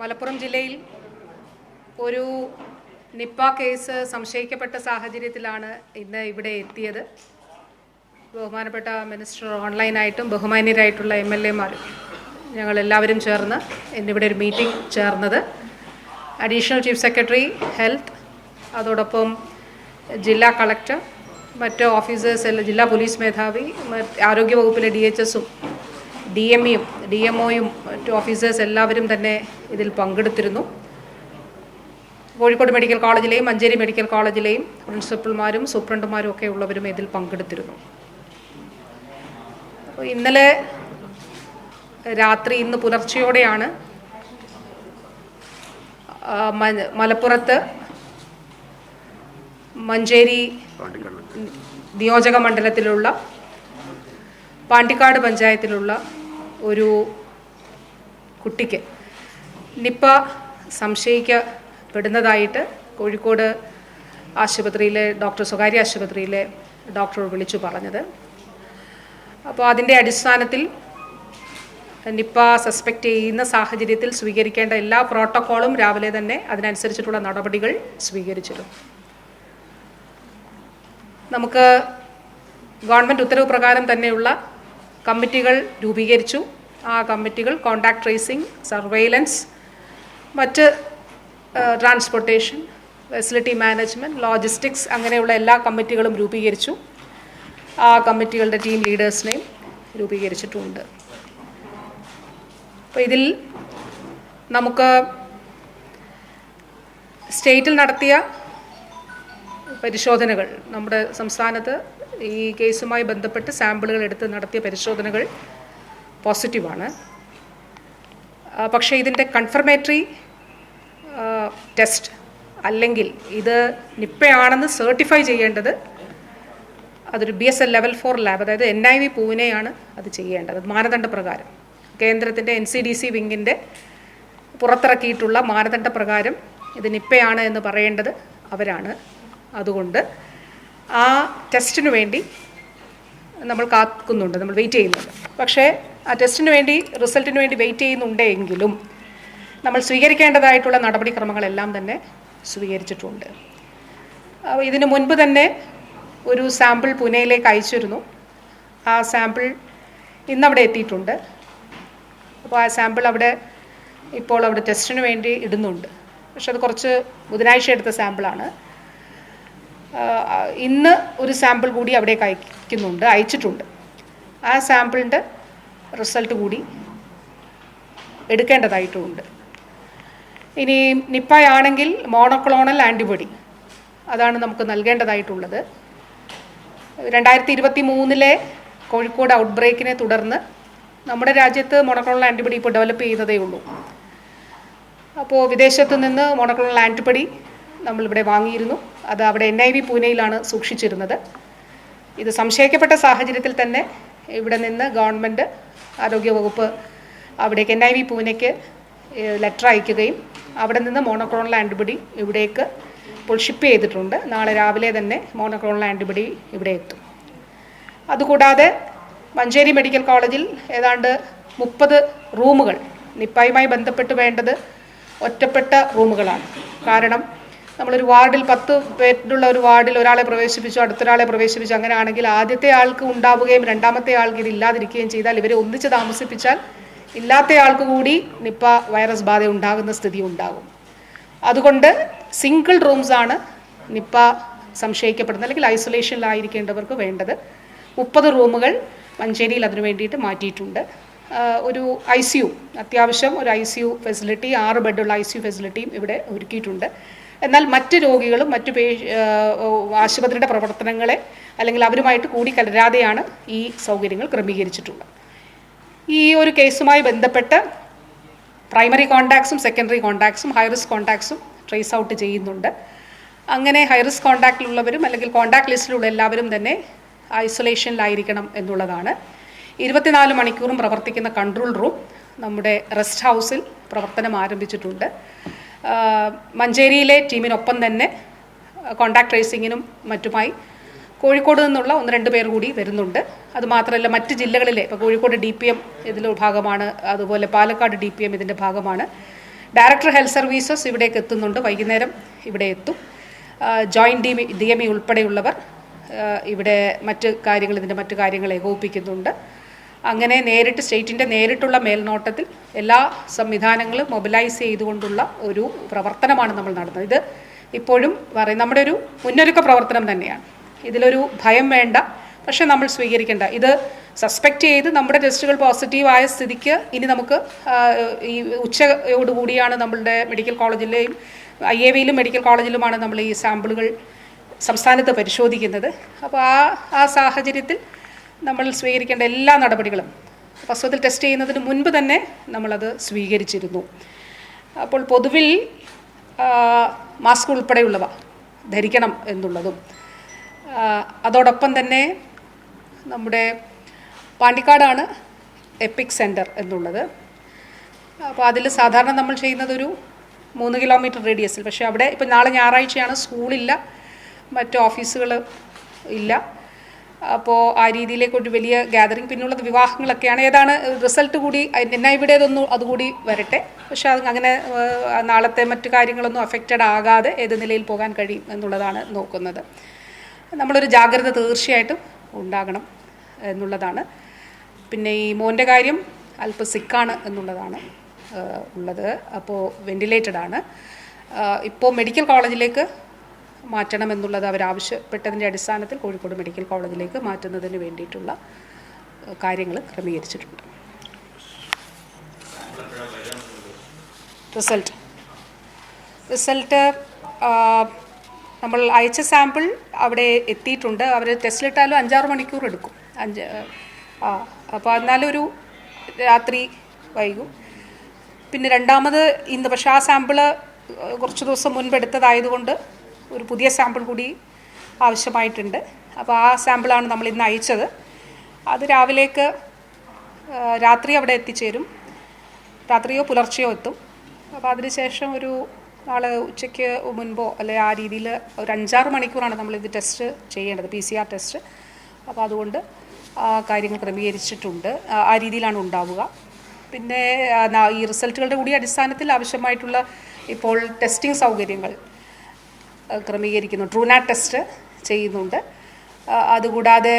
മലപ്പുറം ജില്ലയിൽ ഒരു Nipah case സംശയിക്കപ്പെട്ട സാഹചര്യത്തിലാണ് ഇന്ന് ഇവിടെ എത്തിയത്. ബഹുമാനപ്പെട്ട മിനിസ്റ്റർ ഓൺലൈനായിട്ടും ബഹുമാന്യരായിട്ടുള്ള എം എൽ എമാരും ഞങ്ങളെല്ലാവരും ചേർന്ന് ഇന്നിവിടെ ഒരു മീറ്റിംഗ് ചേർന്നത്. അഡീഷണൽ ചീഫ് സെക്രട്ടറി ഹെൽത്ത് അതോടൊപ്പം ജില്ലാ കളക്ടർ മറ്റ് ഓഫീസേഴ്സ് എല്ലാം ജില്ലാ പോലീസ് മേധാവി ആരോഗ്യവകുപ്പിലെ ഡി എച്ച് എസും ഡി എം ഇയും ഡി എം ഒയും മറ്റ് ഓഫീസേഴ്സ് എല്ലാവരും തന്നെ ഇതിൽ പങ്കെടുത്തിരുന്നു. കോഴിക്കോട് മെഡിക്കൽ കോളേജിലെയും മഞ്ചേരി മെഡിക്കൽ കോളേജിലെയും പ്രിൻസിപ്പൽമാരും സൂപ്രണ്ടുമാരും ഒക്കെ ഉള്ളവരും ഇതിൽ പങ്കെടുത്തിരുന്നു. അപ്പോൾ ഇന്നലെ രാത്രി ഇന്ന് പുലർച്ചയോടെയാണ് മലപ്പുറത്ത് മഞ്ചേരി നിയോജക മണ്ഡലത്തിലുള്ള പാണ്ടിക്കാട് പഞ്ചായത്തിലുള്ള ഒരു കുട്ടിക്ക് നിപ്പ സംശയിക്കപ്പെടുന്നതായിട്ട് കോഴിക്കോട് ആശുപത്രിയിലെ ഡോക്ടർ സ്വകാര്യ ആശുപത്രിയിലെ ഡോക്ടർ വിളിച്ചു പറഞ്ഞത്. അപ്പോൾ അതിന്റെ അടിസ്ഥാനത്തിൽ നിപ്പ സസ്പെക്റ്റ് ചെയ്യുന്ന സാഹചര്യത്തിൽ സ്വീകരിക്കേണ്ട എല്ലാ പ്രോട്ടോക്കോളും രാവിലെ തന്നെ അതിനനുസരിച്ചിട്ടുള്ള നടപടികൾ സ്വീകരിച്ചിരുന്നു. നമുക്ക് ഗവൺമെന്റ് ഉത്തരവ് പ്രകാരം തന്നെയുള്ള കമ്മിറ്റികൾ രൂപീകരിച്ചു. ആ കമ്മിറ്റികൾ കോണ്ടാക്ട് ട്രേസിംഗ് സർവൈലൻസ് മറ്റ് ട്രാൻസ്പോർട്ടേഷൻ ഫെസിലിറ്റി മാനേജ്മെന്റ് ലോജിസ്റ്റിക്സ് അങ്ങനെയുള്ള എല്ലാ കമ്മിറ്റികളും രൂപീകരിച്ചു. ആ കമ്മിറ്റികളുടെ ടീം ലീഡേഴ്സിനെയും രൂപീകരിച്ചിട്ടുണ്ട്. അപ്പോൾ ഇതിൽ നമുക്ക് സ്റ്റേറ്റിൽ നടത്തിയ പരിശോധനകൾ നമ്മുടെ സംസ്ഥാനത്ത് ഈ കേസുമായി ബന്ധപ്പെട്ട് സാമ്പിളുകൾ എടുത്ത് നടത്തിയ പരിശോധനകൾ പോസിറ്റീവാണ് പക്ഷേ ഇതിന്റെ കൺഫർമേറ്ററി ടെസ്റ്റ് അല്ലെങ്കിൽ ഇത് നിപ്പയാണെന്ന് സർട്ടിഫൈ ചെയ്യേണ്ടത് അതൊരു B S L level four lab അതായത് എൻ ഐ വി പൂനെയാണ് അത് ചെയ്യേണ്ടത്. മാനദണ്ഡ മാനദണ്ഡപ്രകാരം കേന്ദ്രത്തിന്റെ എൻ സി ഡി സി വിങ്ങിന്റെ പുറത്തിറക്കിയിട്ടുള്ള മാനദണ്ഡപ്രകാരം ഇത് നിപ്പയാണ് എന്ന് പറയേണ്ടത് അവരാണ്. അതുകൊണ്ട് ആ ടെസ്റ്റിനു വേണ്ടി നമ്മൾ കാക്കുന്നുണ്ട് നമ്മൾ വെയിറ്റ് ചെയ്യുന്നുണ്ട്. പക്ഷേ ആ ടെസ്റ്റിന് വേണ്ടി റിസൾട്ടിന് വേണ്ടി വെയിറ്റ് ചെയ്യുന്നുണ്ടെങ്കിലും നമ്മൾ സ്വീകരിക്കേണ്ടതായിട്ടുള്ള നടപടിക്രമങ്ങളെല്ലാം തന്നെ സ്വീകരിച്ചിട്ടുണ്ട്. ഇതിനു മുൻപ് തന്നെ ഒരു സാമ്പിൾ പുനെയിലേക്ക് അയച്ചിരുന്നു. ആ സാമ്പിൾ ഇന്നവിടെ എത്തിയിട്ടുണ്ട്. അപ്പോൾ ആ സാമ്പിൾ അവിടെ ഇപ്പോൾ അവിടെ ടെസ്റ്റിന് വേണ്ടി ഇടുന്നുണ്ട്. പക്ഷെ അത് കുറച്ച് ബുധനാഴ്ച എടുത്ത സാമ്പിളാണ് ഇന്ന് ഒരു സാമ്പിൾ കൂടി അവിടേക്ക് അയക്കുന്നുണ്ട് അയച്ചിട്ടുണ്ട്. ആ സാമ്പിളിന്റെ റിസൾട്ട് കൂടി എടുക്കേണ്ടതായിട്ടുമുണ്ട് ഇനി നിപ്പയാണെങ്കിൽ മോണോക്ലോണൽ ആന്റിബോഡി അതാണ് നമുക്ക് നൽകേണ്ടതായിട്ടുള്ളത്. രണ്ടായിരത്തി ഇരുപത്തി മൂന്നിലെ കോഴിക്കോട് ഔട്ട് ബ്രേക്കിനെ തുടർന്ന് നമ്മുടെ രാജ്യത്ത് മോണോക്ലോണൽ ആന്റിബോഡി ഇപ്പോൾ ഡെവലപ്പ് ചെയ്യുന്നതേ ഉള്ളൂ. അപ്പോൾ വിദേശത്ത് നിന്ന് മോണോക്ലോണൽ ആന്റിബോഡി നമ്മളിവിടെ വാങ്ങിയിരുന്നു. അത് അവിടെ എൻ ഐ വി പൂനെയിലാണ് സൂക്ഷിച്ചിരുന്നത്. ഇത് സംശയിക്കപ്പെട്ട സാഹചര്യത്തിൽ തന്നെ ഇവിടെ നിന്ന് ഗവൺമെന്റ് ആരോഗ്യവകുപ്പ് അവിടേക്ക് എൻ ഐ വി പൂനെക്ക് ലെറ്റർ അയക്കുകയും അവിടെ നിന്ന് മോണോക്ലോണൽ ആന്റിബോഡി ഇവിടേക്ക് ഇപ്പോൾ ഷിപ്പ് ചെയ്തിട്ടുണ്ട്. നാളെ രാവിലെ തന്നെ മോണോക്ലോണൽ ആന്റിബോഡി ഇവിടെ എത്തും. അതുകൂടാതെ മഞ്ചേരി മെഡിക്കൽ കോളേജിൽ ഏതാണ്ട് മുപ്പത് റൂമുകൾ നിപ്പായുമായി ബന്ധപ്പെട്ട് വേണ്ടത് ഒറ്റപ്പെട്ട റൂമുകളാണ്. കാരണം നമ്മളൊരു വാർഡിൽ പത്ത് പേരുള്ള ഒരു വാർഡിൽ ഒരാളെ പ്രവേശിപ്പിച്ചു അടുത്തൊരാളെ പ്രവേശിപ്പിച്ചു അങ്ങനെയാണെങ്കിൽ ആദ്യത്തെ ആൾക്ക് ഉണ്ടാവുകയും രണ്ടാമത്തെ ആൾക്ക് ഇത് ഇല്ലാതിരിക്കുകയും ചെയ്താൽ ഇവരെ ഒന്നിച്ച് താമസിപ്പിച്ചാൽ ഇല്ലാത്ത ആൾക്ക് കൂടി നിപ്പ വൈറസ് ബാധ ഉണ്ടാകുന്ന സ്ഥിതി ഉണ്ടാകും. അതുകൊണ്ട് സിംഗിൾ റൂംസ് ആണ് നിപ്പ സംശയിക്കപ്പെടുന്നത് അല്ലെങ്കിൽ ഐസൊലേഷനിലായിരിക്കേണ്ടവർക്ക് വേണ്ടത്. മുപ്പത് റൂമുകൾ മഞ്ചേരിയിൽ അതിനു വേണ്ടിയിട്ട് മാറ്റിയിട്ടുണ്ട്. ഒരു ഐ സി യു അത്യാവശ്യം ഒരു ഐ സി യു ഫെസിലിറ്റി ആറ് ബെഡുള്ള ഐ സി യു ഫെസിലിറ്റിയും ഇവിടെ ഒരുക്കിയിട്ടുണ്ട്. എന്നാൽ മറ്റ് രോഗികളും മറ്റു പേ ആശുപത്രിയുടെ പ്രവർത്തനങ്ങളെ അല്ലെങ്കിൽ അവരുമായിട്ട് കൂടി കലരാതെയാണ് ഈ സൗകര്യങ്ങൾ ക്രമീകരിച്ചിട്ടുള്ളത്. ഈ ഒരു കേസുമായി ബന്ധപ്പെട്ട് പ്രൈമറി കോണ്ടാക്ട്സും സെക്കൻഡറി കോണ്ടാക്ട്സും ഹൈ റിസ്ക് കോണ്ടാക്ട്സും ട്രേസ് ഔട്ട് ചെയ്യുന്നുണ്ട്. അങ്ങനെ ഹൈ റിസ്ക് കോണ്ടാക്റ്റിലുള്ളവരും അല്ലെങ്കിൽ കോണ്ടാക്ട് ലിസ്റ്റിലുള്ള എല്ലാവരും തന്നെ ഐസൊലേഷനിലായിരിക്കണം എന്നുള്ളതാണ്. ഇരുപത്തിനാല് മണിക്കൂറും പ്രവർത്തിക്കുന്ന കൺട്രോൾ റൂം നമ്മുടെ റെസ്റ്റ് ഹൗസിൽ പ്രവർത്തനം ആരംഭിച്ചിട്ടുണ്ട്. മഞ്ചേരിയിലെ ടീമിനൊപ്പം തന്നെ കോണ്ടാക്ട് ട്രേസിങ്ങിനും മറ്റുമായി കോഴിക്കോട് നിന്നുള്ള ഒന്ന് രണ്ട് പേർ കൂടി വരുന്നുണ്ട്. അതുമാത്രമല്ല മറ്റ് ജില്ലകളിലെ ഇപ്പോൾ കോഴിക്കോട് ഡി പി എം ഇതിന്റെ ഭാഗമാണ് അതുപോലെ പാലക്കാട് ഡി പി എം ഇതിന്റെ ഭാഗമാണ്. ഡയറക്ടർ ഹെൽത്ത് സർവീസസ് ഇവിടേക്ക് എത്തുന്നുണ്ട് വൈകുന്നേരം ഇവിടെ എത്തും. Joint D D M E ഉൾപ്പെടെയുള്ളവർ ഇവിടെ മറ്റ് കാര്യങ്ങൾ ഇതിന്റെ മറ്റു കാര്യങ്ങൾ ഏകോപിപ്പിക്കുന്നുണ്ട്. അങ്ങനെ നേരിട്ട് സ്റ്റേറ്റിന്റെ നേരിട്ടുള്ള മേൽനോട്ടത്തിൽ എല്ലാ സംവിധാനങ്ങളും മൊബിലൈസ് ചെയ്തുകൊണ്ടുള്ള ഒരു പ്രവർത്തനമാണ് നമ്മൾ നടത്തുന്നത്. ഇത് ഇപ്പോഴും പറയും നമ്മുടെ ഒരു മുന്നൊരുക്ക പ്രവർത്തനം തന്നെയാണ്. ഇതിലൊരു ഭയം വേണ്ട പക്ഷേ നമ്മൾ സ്വീകരിക്കേണ്ട. ഇത് സസ്പെക്റ്റ് ചെയ്ത് നമ്മുടെ ടെസ്റ്റുകൾ പോസിറ്റീവായ സ്ഥിതിക്ക് ഇനി നമുക്ക് ഈ ഉച്ചയോടുകൂടിയാണ് നമ്മളുടെ മെഡിക്കൽ കോളേജിലെയും ഐ എ വിയിലും മെഡിക്കൽ കോളേജിലുമാണ് നമ്മൾ ഈ സാമ്പിളുകൾ സംസ്ഥാനത്ത് പരിശോധിക്കുന്നത്. അപ്പോൾ ആ ആ സാഹചര്യത്തിൽ നമ്മൾ സ്വീകരിക്കേണ്ട എല്ലാ നടപടികളും വസ്തുത്തിൽ ടെസ്റ്റ് ചെയ്യുന്നതിന് മുൻപ് തന്നെ നമ്മളത് സ്വീകരിച്ചിരുന്നു. അപ്പോൾ പൊതുവിൽ മാസ്ക് ഉൾപ്പെടെയുള്ളവ ധരിക്കണം എന്നുള്ളതും അതോടൊപ്പം തന്നെ നമ്മുടെ പാണ്ടിക്കാടാണ് എപ്പിക് സെന്റർ എന്നുള്ളത്. അപ്പോൾ അതിൽ സാധാരണ നമ്മൾ ചെയ്യുന്നതൊരു മൂന്ന് കിലോമീറ്റർ റേഡിയസിൽ പക്ഷേ അവിടെ ഇപ്പോൾ നാളെ ഞായറാഴ്ചയാണ് സ്കൂളില്ല മറ്റു ഓഫീസുകൾ ഇല്ല. അപ്പോൾ ആ രീതിയിലേക്ക് ഒരു വലിയ ഗ്യാതറിങ് പിന്നുള്ളത് വിവാഹങ്ങളൊക്കെയാണ്. ഏതാണ് റിസൾട്ട് കൂടി എന്നാ ഇവിടേതൊന്നും അതുകൂടി വരട്ടെ. പക്ഷെ അത് അങ്ങനെ നാളത്തെ മറ്റു കാര്യങ്ങളൊന്നും അഫക്റ്റഡ് ആകാതെ ഏത് നിലയിൽ പോകാൻ കഴിയും എന്നുള്ളതാണ് നോക്കുന്നത്. നമ്മളൊരു ജാഗ്രത തീർച്ചയായിട്ടും ഉണ്ടാകണം എന്നുള്ളതാണ്. പിന്നെ ഈ മോന്റെ കാര്യം അല്പം സിക്കാണ് എന്നുള്ളതാണ് ഉള്ളത്. അപ്പോൾ വെന്റിലേറ്റഡ് ആണ്. ഇപ്പോൾ മെഡിക്കൽ കോളേജിലേക്ക് മാറ്റണം എന്നുള്ളത് അവരാവശ്യപ്പെട്ടതിന്റെ അടിസ്ഥാനത്തിൽ കോഴിക്കോട് മെഡിക്കൽ കോളേജിലേക്ക് മാറ്റുന്നതിന് വേണ്ടിയിട്ടുള്ള കാര്യങ്ങൾ ക്രമീകരിച്ചിട്ടുണ്ട്. റിസൾട്ട്. റിസൾട്ട് നമ്മൾ അയച്ച സാമ്പിൾ അവിടെ എത്തിയിട്ടുണ്ട്. അവർ ടെസ്റ്റിലിട്ടാലും അഞ്ചാറ് മണിക്കൂർ എടുക്കും. അഞ്ച് ആ അപ്പോൾ എന്നാലും ഒരു രാത്രി വൈകും. പിന്നെ രണ്ടാമത് ഇന്ന് പക്ഷേ ആ സാമ്പിൾ കുറച്ച് ദിവസം മുൻപ് എടുത്തതായതുകൊണ്ട് ഒരു പുതിയ സാമ്പിൾ കൂടി ആവശ്യമായിട്ടുണ്ട്. അപ്പോൾ ആ സാമ്പിളാണ് നമ്മൾ ഇന്ന് അയച്ചത്. അത് രാവിലേക്ക് രാത്രി അവിടെ എത്തിച്ചേരും. രാത്രിയോ പുലർച്ചെയോ എത്തും. അപ്പോൾ അതിനുശേഷം ഒരു നാളെ ഉച്ചയ്ക്ക് മുൻപോ അല്ലെ ആ രീതിയിൽ ഒരു അഞ്ചാറ് മണിക്കൂറാണ് നമ്മൾ ഇത് ടെസ്റ്റ് ചെയ്യേണ്ടത് പി സി ആർ ടെസ്റ്റ്. അപ്പോൾ അതുകൊണ്ട് ആ കാര്യങ്ങൾ ക്രമീകരിച്ചിട്ടുണ്ട്. ആ- രീതിയിലാണ് ഉണ്ടാവുക. പിന്നെ ഈ റിസൾട്ടുകളുടെ കൂടി അടിസ്ഥാനത്തിൽ ആവശ്യമായിട്ടുള്ള ഇപ്പോൾ ടെസ്റ്റിംഗ് സൗകര്യങ്ങൾ ക്രമീകരിക്കുന്നു. ട്രൂനാ ടെസ്റ്റ് ചെയ്യുന്നുണ്ട്. അതുകൂടാതെ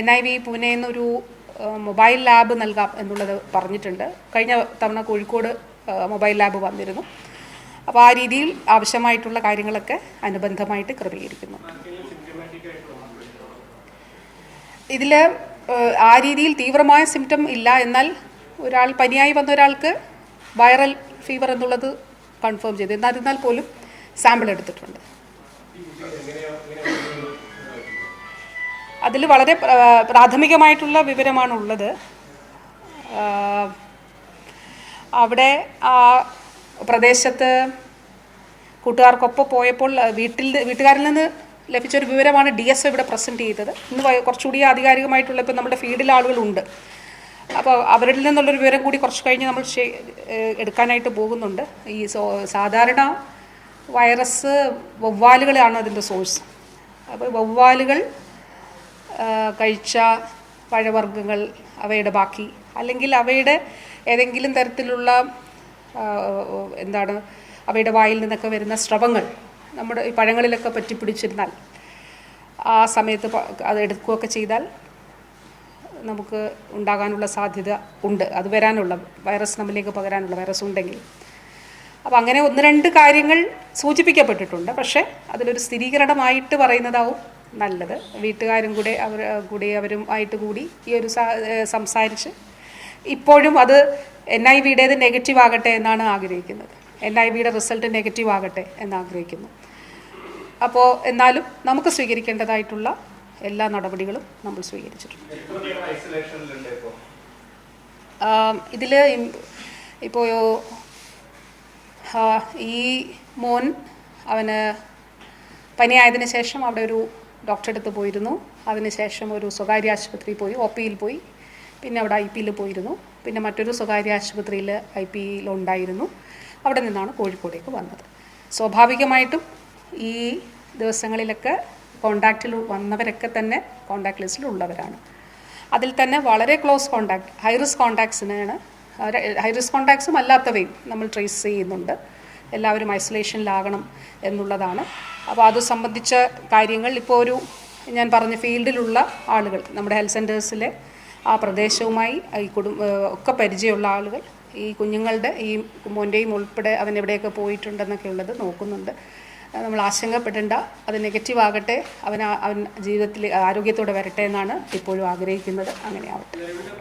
എൻ ഐ വി പൂനെ എന്നൊരു മൊബൈൽ ലാബ് നൽകാം എന്നുള്ളത് പറഞ്ഞിട്ടുണ്ട്. കഴിഞ്ഞ തവണ കോഴിക്കോട് മൊബൈൽ ലാബ് വന്നിരുന്നു. അപ്പോൾ ആ രീതിയിൽ ആവശ്യമായിട്ടുള്ള കാര്യങ്ങളൊക്കെ അനുബന്ധമായിട്ട് ക്രമീകരിക്കുന്നു. ഇതിൽ ആ രീതിയിൽ തീവ്രമായ സിംറ്റം ഇല്ല എന്നാൽ ഒരാൾ പനിയായി വന്ന ഒരാൾക്ക് വൈറൽ ഫീവർ എന്നുള്ളത് കൺഫേം ചെയ്തു. എന്നിരുന്നാൽ പോലും സാമ്പിൾ എടുത്തിട്ടുണ്ട്. അതിൽ വളരെ പ്രാഥമികമായിട്ടുള്ള വിവരമാണ് ഉള്ളത് അവിടെ ആ പ്രദേശത്ത് കൂട്ടുകാർക്കൊപ്പം പോയപ്പോൾ വീട്ടിൽ വീട്ടുകാരിൽ നിന്ന് ലഭിച്ചൊരു വിവരമാണ് ഡി എസ് ഇവിടെ പ്രസന്റ് ചെയ്തത്. ഇന്ന് കുറച്ചുകൂടി ആധികാരികമായിട്ടുള്ള ഇപ്പോൾ നമ്മുടെ ഫീൽഡിൽ ആളുകളുണ്ട്. അപ്പോൾ അവരിൽ നിന്നുള്ളൊരു വിവരം കൂടി കുറച്ച് കഴിഞ്ഞ് നമ്മൾ എടുക്കാനായിട്ട് പോകുന്നുണ്ട്. ഈ സാധാരണ വൈറസ് വവ്വാലുകളാണ് അതിന്റെ സോഴ്സ്. അപ്പോൾ വവ്വാലുകൾ കഴിച്ച പഴവർഗങ്ങൾ അവയുടെ ബാക്കി. അല്ലെങ്കിൽ അവയുടെ ഏതെങ്കിലും തരത്തിലുള്ള എന്താണ് അവയുടെ വായിൽ നിന്നൊക്കെ വരുന്ന സ്രവങ്ങൾ നമ്മുടെ ഈ പഴങ്ങളിലൊക്കെ പറ്റിപ്പിടിച്ചിരുന്നാൽ ആ സമയത്ത് അത് എടുക്കുകയൊക്കെ ചെയ്താൽ നമുക്ക് ഉണ്ടാകാനുള്ള സാധ്യത ഉണ്ട്. അത് വരാനുള്ള വൈറസ് നമ്മിലേക്ക് പകരാനുള്ള വൈറസ് ഉണ്ടെങ്കിൽ. അപ്പോൾ അങ്ങനെ ഒന്ന് രണ്ട് കാര്യങ്ങൾ സൂചിപ്പിക്കപ്പെട്ടിട്ടുണ്ട്. പക്ഷേ അതിലൊരു സ്ഥിരീകരണമായിട്ട് പറയുന്നതാവും നല്ലത്. വീട്ടുകാരും കൂടെ അവർ കൂടി അവരും ആയിട്ട് കൂടി ഈ ഒരു സംസാരിച്ച് ഇപ്പോഴും അത് എൻ ഐ വിയുടേത് നെഗറ്റീവ് ആകട്ടെ എന്നാണ് ആഗ്രഹിക്കുന്നത്. എൻ ഐ വിയുടെ റിസൾട്ട് നെഗറ്റീവ് ആകട്ടെ എന്ന് ആഗ്രഹിക്കുന്നു. അപ്പോൾ എന്നാലും നമുക്ക് സ്വീകരിക്കേണ്ടതായിട്ടുള്ള എല്ലാ നടപടികളും നമ്മൾ സ്വീകരിച്ചിട്ടുണ്ട്. ഇതിൽ ഇപ്പോൾ ഈ മോൻ അവന് പനിയായതിന് ശേഷം അവിടെ ഒരു ഡോക്ടറെ അടുത്ത് പോയിരുന്നു. അതിനുശേഷം ഒരു സ്വകാര്യ ആശുപത്രിയിൽ പോയി ഒ പിയിൽ പോയി. പിന്നെ അവിടെ ഐ പിയിൽ പോയിരുന്നു. പിന്നെ മറ്റൊരു സ്വകാര്യ ആശുപത്രിയിൽ ഐ പിയിലുണ്ടായിരുന്നു അവിടെ നിന്നാണ് കോഴിക്കോടേക്ക് വന്നത്. സ്വാഭാവികമായിട്ടും ഈ ദിവസങ്ങളിലൊക്കെ കോണ്ടാക്റ്റിൽ വന്നവരൊക്കെ തന്നെ കോണ്ടാക്ട് ലിസ്റ്റിൽ ഉള്ളവരാണ്. അതിൽ തന്നെ വളരെ ക്ലോസ് കോണ്ടാക്ട് ഹൈ റിസ്ക് കോണ്ടാക്ട്സിനെയാണ് ഹൈ റിസ്ക് കോണ്ടാക്ട്സും അല്ലാത്തവയും നമ്മൾ ട്രേസ് ചെയ്യുന്നുണ്ട്. എല്ലാവരും ഐസൊലേഷനിലാകണം എന്നുള്ളതാണ്. അപ്പോൾ അത് സംബന്ധിച്ച കാര്യങ്ങൾ ഇപ്പോൾ ഒരു ഞാൻ പറഞ്ഞ ഫീൽഡിലുള്ള ആളുകൾ നമ്മുടെ ഹെൽത്ത് സെന്റേഴ്സിലെ ആ പ്രദേശവുമായി ഈ കുടും ഒക്കെ പരിചയമുള്ള ആളുകൾ ഈ കുഞ്ഞുങ്ങളുടെ ഈ മോന്റെയും ഉൾപ്പെടെ അവൻ എവിടെയൊക്കെ പോയിട്ടുണ്ടെന്നൊക്കെ ഉള്ളത് നോക്കുന്നുണ്ട്. നമ്മൾ ആശങ്കപ്പെടേണ്ട അത് നെഗറ്റീവ് ആകട്ടെ അവൻ അവൻ ജീവിതത്തിൽ ആരോഗ്യത്തോടെ വരട്ടെ എന്നാണ് ഇപ്പോഴും ആഗ്രഹിക്കുന്നത്. അങ്ങനെ ആവട്ടെ